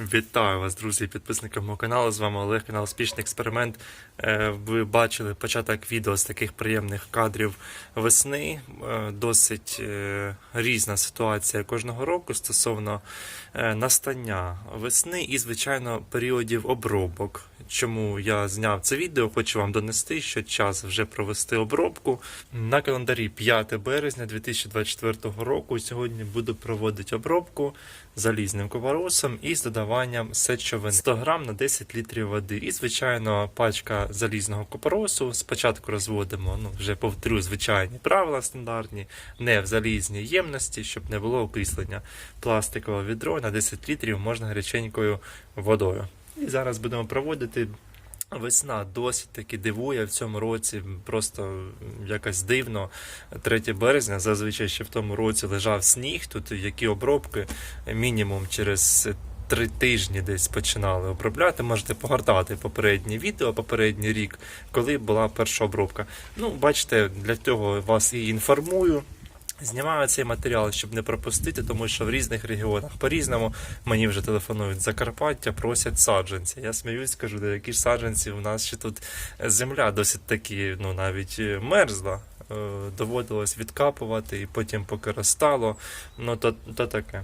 Вітаю вас, друзі, підписники мого каналу. З вами Олег, канал Успішний експеримент. Е, Ви бачили початок відео з таких приємних кадрів весни. Е, Досить е, різна ситуація кожного року стосовно настання весни і, звичайно, періодів обробок. Чому я зняв це відео, хочу вам донести, що час вже провести обробку. На календарі 5 березня 2024 року. Сьогодні буду проводити обробку залізним купоросом і з додаванням сечовини 100 грам на 10 літрів води. І, звичайно, пачка залізного купоросу. Спочатку розводимо, ну вже повторю, звичайні правила стандартні, не в залізній ємності, щоб не було окислення. Пластикове відро на 10 літрів можна гаряченькою водою. І зараз будемо проводити. Весна досить таки дивує в цьому році, просто якось дивно. 3 березня, зазвичай ще в тому році лежав сніг. Тут які обробки мінімум через три тижні десь починали обробляти. Можете погортати попереднє відео, попередній рік, коли була перша обробка. Ну, бачите, для цього вас і інформую. Знімаю цей матеріал, щоб не пропустити, тому що в різних регіонах по-різному мені вже телефонують Закарпаття, просять саджанці. Я сміюсь, кажу, де які ж саджанці у нас ще тут земля досить таки, ну навіть е, мерзла. Е, Доводилось відкапувати і потім поки розстало. Ну то, то таке.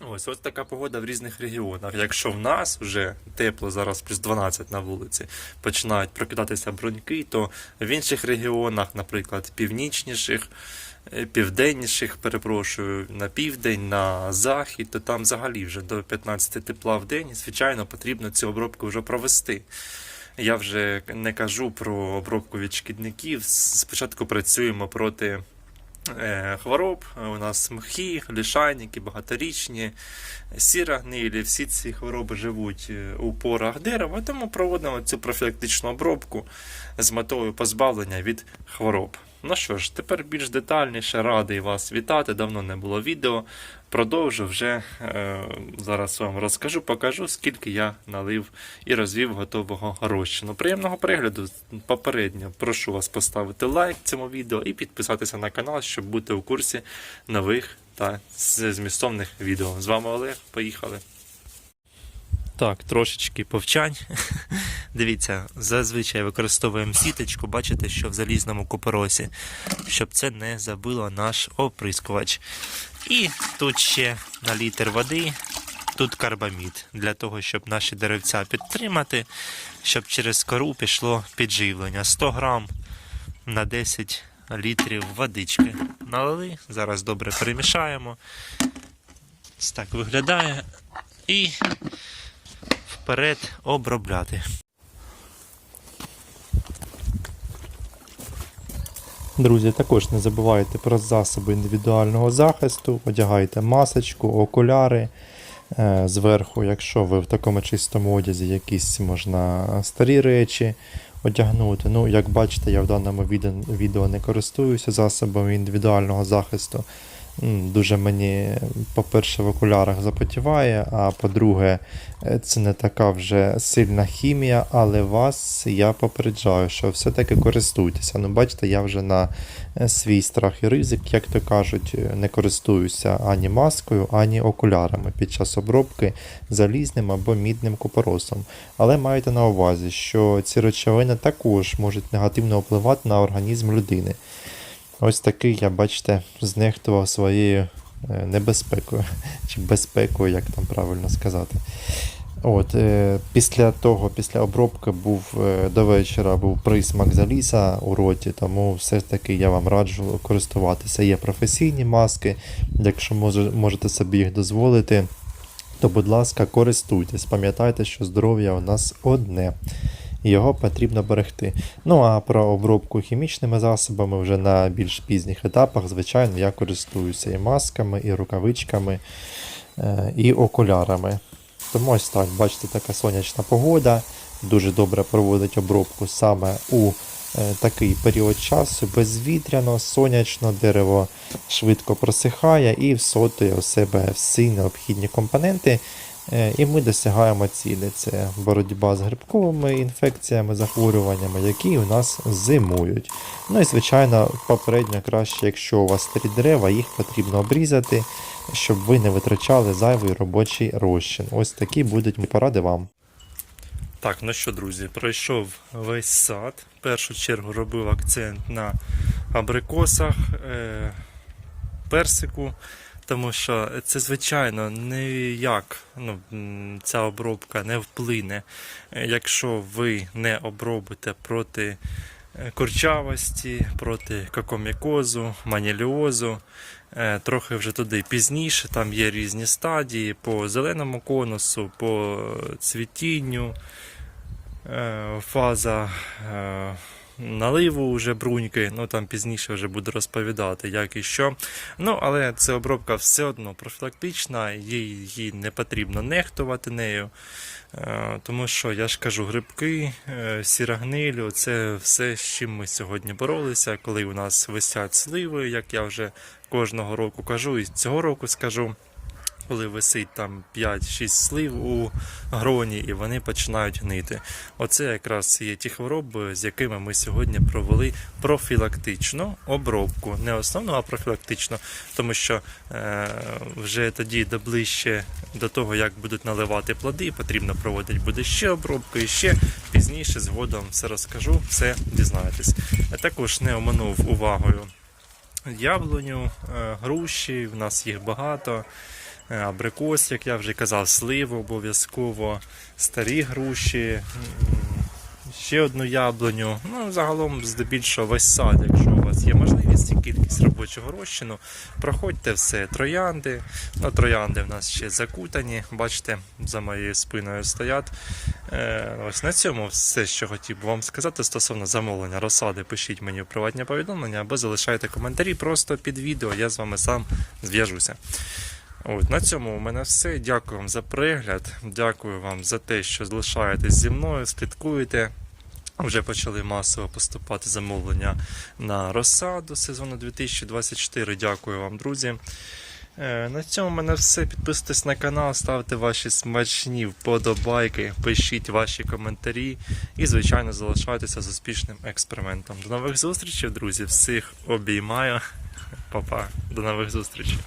Ось ось така погода в різних регіонах. Якщо в нас вже тепло, зараз плюс 12 на вулиці, починають прокидатися броньки, то в інших регіонах, наприклад, північніших, е, південніших, перепрошую, на південь, на захід, то там взагалі вже до 15 тепла в день. Звичайно, потрібно цю обробку вже провести. Я вже не кажу про обробку від шкідників. Спочатку працюємо проти хвороб. У нас мхи, лишайники, багаторічні, сіра гнилі. Всі ці хвороби живуть е, у порах дерева, тому проводимо цю профілактичну обробку з метою позбавлення від хвороб. Ну що ж, тепер більш детальніше радий вас вітати. Давно не було відео. Продовжу вже е, зараз вам розкажу, покажу, скільки я налив і розвів готового розчину. Приємного перегляду. Попередньо прошу вас поставити лайк цьому відео і підписатися на канал, щоб бути у курсі нових та змістовних відео. З вами Олег. Поїхали. Так, трошечки повчань. Дивіться, зазвичай використовуємо сіточку, бачите, що в залізному купоросі, щоб це не забило наш оприскувач. І тут ще на літр води, тут карбамід, для того, щоб наші деревця підтримати, щоб через кору пішло підживлення. 100 грам на 10 літрів водички. Налили, зараз добре перемішаємо. Ось так виглядає. І вперед обробляти. Друзі, також не забувайте про засоби індивідуального захисту, одягайте масочку, окуляри. Е, Зверху, якщо ви в такому чистому одязі, якісь можна старі речі одягнути. Ну, як бачите, я в даному відео, відео не користуюся засобами індивідуального захисту. Дуже мені, по-перше, в окулярах запотіває, а по-друге, е, це не така вже сильна хімія, але вас я попереджаю, що все-таки користуйтеся. Ну, бачите, я вже на е, свій страх і ризик, як то кажуть, е, не користуюся ані маскою, ані окулярами під час обробки залізним або мідним купоросом. Але майте на увазі, що ці речовини також можуть негативно впливати на організм людини. Ось такий я, бачите, знехтував своєю е, небезпекою чи безпекою, як там правильно сказати. От, е, Після того, після обробки був е, до вечора був присмак заліза у роті, тому все ж таки я вам раджу користуватися. Є професійні маски, якщо може, можете собі їх дозволити, то будь ласка, користуйтесь. Пам'ятайте, що здоров'я у нас одне. Його потрібно берегти. Ну а про обробку хімічними засобами вже на більш пізніх етапах, звичайно, я користуюся і масками, і рукавичками, е, і окулярами. Тому ось так, бачите, така сонячна погода. Дуже добре проводить обробку саме у е, такий період часу. Безвітряно, сонячно, дерево швидко просихає і всотує у себе всі необхідні компоненти І ми досягаємо цілі. Це боротьба з грибковими інфекціями, захворюваннями, які у нас зимують. Ну і звичайно, попередньо краще, якщо у вас старі дерева, їх потрібно обрізати, щоб ви не витрачали зайвий робочий розчин. Ось такі будуть поради вам. Так, ну що, друзі, пройшов весь сад. В першу чергу робив акцент на абрикосах, е, персику, тому що це, звичайно, ніяк ну, ця обробка не вплине, якщо ви не обробите проти е, курчавості, проти кокомікозу, маніліозу. Е, Трохи вже туди пізніше, там є різні стадії по зеленому конусу, по цвітінню, е, фаза наливу вже бруньки, ну там пізніше вже буду розповідати, як і що. Ну, але це обробка все одно профілактична, їй не потрібно нехтувати нею. Е, Тому що я ж кажу, грибки, е, сірогнилю це все, з чим ми сьогодні боролися, коли у нас висять сливи, як я вже кожного року кажу, і цього року скажу коли висить там 5-6 слив у гроні і вони починають гнити. Оце якраз є ті хвороби, з якими ми сьогодні провели профілактичну обробку. Не основну, а профілактичну, тому що е, вже тоді до ближче до того, як будуть наливати плоди, потрібно проводити буде ще обробку і ще пізніше згодом все розкажу, все дізнаєтесь. Я також не оминув увагою яблуню, е, груші, в нас їх багато. Е, Абрикос, як я вже казав, сливу обов'язково, старі груші, ще одну яблуню. Ну, загалом, здебільшого, весь сад, якщо у вас є можливість і кількість робочого розчину, проходьте все. Троянди. Ну, троянди в нас ще закутані, бачите, за моєю спиною стоять. Е, ось на цьому все, що хотів би вам сказати стосовно замовлення розсади, пишіть мені в приватні повідомлення або залишайте коментарі просто під відео, я з вами сам зв'яжуся. От, на цьому у мене все. Дякую вам за перегляд. Дякую вам за те, що залишаєтесь зі мною, слідкуєте. Вже почали масово поступати замовлення на розсаду сезону 2024. Дякую вам, друзі. Е, На цьому у мене все. Підписуйтесь на канал, ставте ваші смачні вподобайки, пишіть ваші коментарі і, звичайно, залишайтеся з успішним експериментом. До нових зустрічей, друзі. Всіх обіймаю. Па-па. До нових зустрічей.